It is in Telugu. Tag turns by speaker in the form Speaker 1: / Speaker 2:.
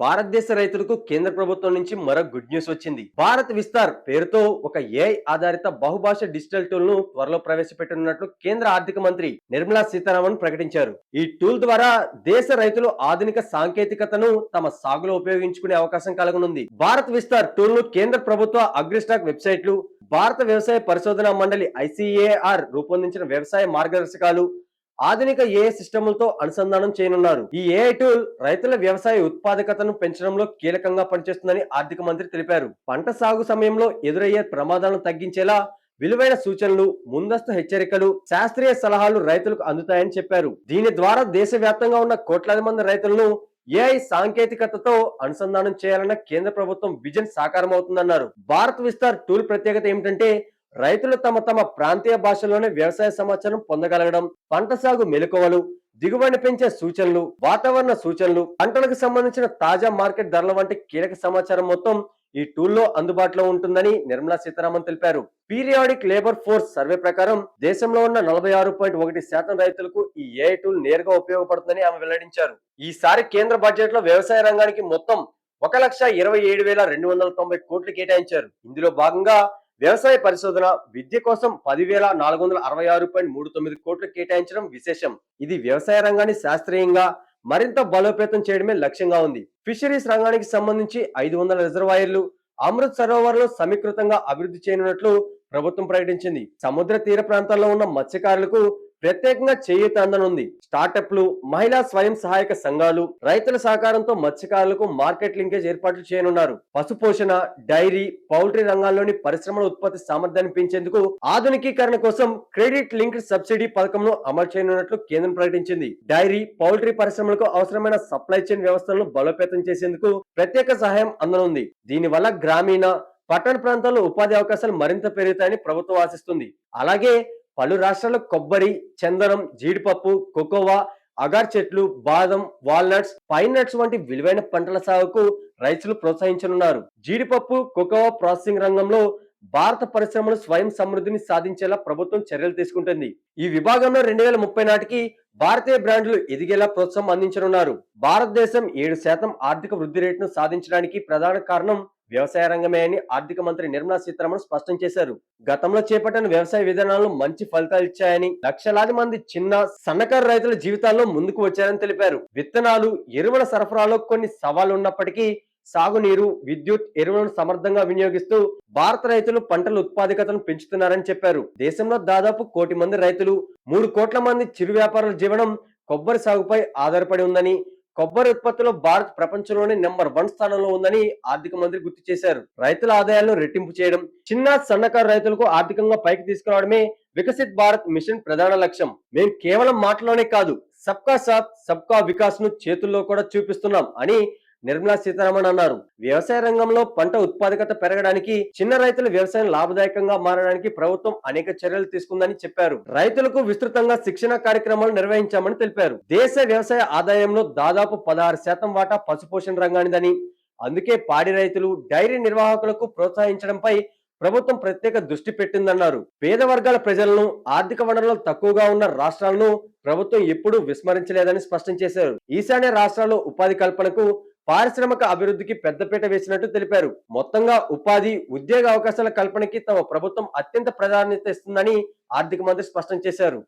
Speaker 1: భారతదేశ రైతులకు కేంద్ర ప్రభుత్వం నుంచి మరో గుడ్ న్యూస్ వచ్చింది. భారత్ విస్తార్ పేరుతో ఒక ఏఐ ఆధారిత బహుభాష డిజిటల్ టూల్ను త్వరలో ప్రవేశపెట్టనున్నట్లు కేంద్ర ఆర్థిక మంత్రి నిర్మలా సీతారామన్ ప్రకటించారు. ఈ టూల్ ద్వారా దేశ రైతులు ఆధునిక సాంకేతికతను తమ సాగులో ఉపయోగించుకునే అవకాశం కలగనుంది. భారత్ విస్తార్ టూల్ను కేంద్ర ప్రభుత్వ అగ్రిస్టాక్ వెబ్సైట్లు భారత వ్యవసాయ పరిశోధన మండలి ఐసిఏఆర్ రూపొందించిన వ్యవసాయ మార్గదర్శకాలు ఆధునిక ఏఐ సిస్టములతో అనుసంధానం చేయనున్నారు. ఈ ఏఐ టూల్ రైతుల వ్యవసాయ ఉత్పాదకతను పెంచడంలో కీలకంగా పనిచేస్తుందని ఆర్థిక మంత్రి తెలిపారు. పంట సాగు సమయంలో ఎదురయ్యే ప్రమాదాలను తగ్గించేలా విలువైన సూచనలు ముందస్తు హెచ్చరికలు శాస్త్రీయ సలహాలు రైతులకు అందుతాయని చెప్పారు. దీని ద్వారా దేశవ్యాప్తంగా ఉన్న కోట్లాది మంది రైతులను ఏఐ సాంకేతికతతో అనుసంధానం చేయాలన్న కేంద్ర ప్రభుత్వం విజన్ సాకారం అవుతుందన్నారు భారత్ విస్తార్ టూల్ ప్రత్యేకత ఏమిటంటే రైతులు తమ తమ ప్రాంతీయ భాషలోనే వ్యవసాయ సమాచారం పొందగలగడం పంట సాగు మెలకువలు దిగుబడిని పెంచే సూచనలు వాతావరణ సూచనలు పంటలకు సంబంధించిన తాజా మార్కెట్ ధరల వంటి కీలక సమాచారం మొత్తం ఈ టూల్లో అందుబాటులో ఉంటుందని నిర్మలా సీతారామన్ తెలిపారు. పీరియాడిక్ లేబర్ ఫోర్స్ సర్వే ప్రకారం దేశంలో ఉన్న నలభై ఆరు పాయింట్ ఒకటి శాతం రైతులకు ఈ ఏఐ టూల్ నేరుగా ఉపయోగపడుతుందని ఆమె వెల్లడించారు. ఈసారి కేంద్ర బడ్జెట్లో వ్యవసాయ రంగానికి మొత్తం ఒక లక్ష ఇరవై ఏడు వేల రెండు వందల తొంభై కోట్లు కేటాయించారు. ఇందులో భాగంగా వ్యవసాయ పరిశోధన విద్య కోసం పదివేల నాలుగు వందల అరవై ఆరు పాయింట్ మూడు తొమ్మిది కోట్లు కేటాయించడం విశేషం. ఇది వ్యవసాయ రంగాన్ని శాస్త్రీయంగా మరింత బలోపేతం చేయడమే లక్ష్యంగా ఉంది. ఫిషరీస్ రంగానికి సంబంధించి ఐదు వందల రిజర్వాయర్లు అమృత్ సరోవర్లో సమీకృతంగా అభివృద్ధి చేయనున్నట్లు ప్రభుత్వం ప్రకటించింది. సముద్ర తీర ప్రాంతాల్లో ఉన్న మత్స్యకారులకు ప్రత్యేకంగా చేయూత అందనుంది. స్టార్టప్లు మహిళా స్వయం సహాయక సంఘాలు రైతుల సహకారంతో మత్స్యకారులకు మార్కెట్ లింకేజ్ ఏర్పాట్లు చేయనున్నారు. పశుపోషణ డైరీ పౌల్ట్రీ రంగాల్లోని పరిశ్రమల ఉత్పత్తి సామర్థ్యాన్ని పెంచేందుకు ఆధునికీకరణ కోసం క్రెడిట్ లింక్డ్ సబ్సిడీ పథకంను అమలు చేయనున్నట్లు కేంద్రం ప్రకటించింది. డైరీ పౌల్ట్రీ పరిశ్రమలకు అవసరమైన సప్లై చైన్ వ్యవస్థలను బలోపేతం చేసేందుకు ప్రత్యేక సహాయం అందనుంది. దీనివల్ల గ్రామీణ పట్టణ ప్రాంతాల్లో ఉపాధి అవకాశాలు మరింత పెరుగుతాయని ప్రభుత్వం ఆశిస్తుంది. అలాగే పలు రాష్ట్రాల్లో కొబ్బరి చందనం జీడిపప్పు కోకోవా అగార్ చెట్లు బాదం వాల్నట్స్ పైన్ నట్స్ వంటి విలువైన పంటల సాగుకు రైతులు ప్రోత్సహించనున్నారు. జీడిపప్పు కోకోవా ప్రాసెసింగ్ రంగంలో భారత పరిశ్రమలు స్వయం సమృద్ధిని సాధించేలా ప్రభుత్వం చర్యలు తీసుకుంటుంది. ఈ విభాగంలో రెండు వేల ముప్పై నాటికి భారతీయ బ్రాండ్లు ఎదిగేలా ప్రోత్సాహం అందించనున్నారు. భారతదేశం ఏడు శాతం ఆర్థిక వృద్ధి రేటును సాధించడానికి ప్రధాన కారణం వ్యవసాయ రంగమే అని ఆర్థిక మంత్రి నిర్మలా సీతారామన్ స్పష్టం చేశారు. గతంలో చేపట్టిన వ్యవసాయ విధానాలు మంచి ఫలితాలు ఇచ్చాయని లక్షలాది మంది చిన్న సన్నకారు రైతుల జీవితాల్లో ముందుకు వచ్చారని తెలిపారు. విత్తనాలు ఎరువుల సరఫరాలో కొన్ని సవాళ్ళు ఉన్నప్పటికీ సాగునీరు విద్యుత్ ఎరువులను సమర్థంగా వినియోగిస్తూ భారత రైతులు పంటల ఉత్పాదకతను పెంచుతున్నారని చెప్పారు. దేశంలో దాదాపు కోటి మంది రైతులు మూడు కోట్ల మంది చిరు వ్యాపారుల జీవనం కొబ్బరి సాగుపై ఆధారపడి ఉందని కొబ్బరి ఉత్పత్తిలో భారత్ ప్రపంచంలోనే నెంబర్ వన్ స్థానంలో ఉందని ఆర్థిక మంత్రి గుర్తు చేశారు. రైతుల ఆదాయాలను రెట్టింపు చేయడం చిన్న సన్నకారు రైతులకు ఆర్థికంగా పైకి తీసుకురావడమే వికసిత్ భారత్ మిషన్ ప్రధాన లక్ష్యం. మేము కేవలం మాటలోనే కాదు సబ్కా సాత్ సబ్కా వికాస్ను చేతుల్లో కూడా చూపిస్తున్నాం అని నిర్మలా సీతారామన్ అన్నారు. వ్యవసాయ రంగంలో పంట ఉత్పాదకత పెరగడానికి చిన్న రైతుల వ్యవసాయం లాభదాయకంగా మారడానికి ప్రభుత్వం అనేక చర్యలు తీసుకుందని చెప్పారు. రైతులకు విస్తృతంగా శిక్షణ కార్యక్రమాలు నిర్వహించామని తెలిపారు. దేశ వ్యవసాయ ఆదాయంలో దాదాపు పదహారు శాతం వాటా పశుపోషణ రంగానిదని అందుకే పాడి రైతులు డైరీ నిర్వాహకులకు ప్రోత్సహించడంపై ప్రభుత్వం ప్రత్యేక దృష్టి పెట్టిందన్నారు. పేద వర్గాల ప్రజలను ఆర్థిక వనరులు తక్కువగా ఉన్న రాష్ట్రాలను ప్రభుత్వం ఎప్పుడూ విస్మరించలేదని స్పష్టం చేశారు. ఈశాన్య రాష్ట్రాల్లో ఉపాధి కల్పనకు పారిశ్రామిక అభివృద్ధికి పెద్దపీట వేసినట్టు తెలిపారు. మొత్తంగా ఉపాధి ఉద్యోగ అవకాశాల కల్పనకి తమ ప్రభుత్వం అత్యంత ప్రాధాన్యత ఇస్తుందని ఆర్థిక మంత్రి స్పష్టం చేశారు.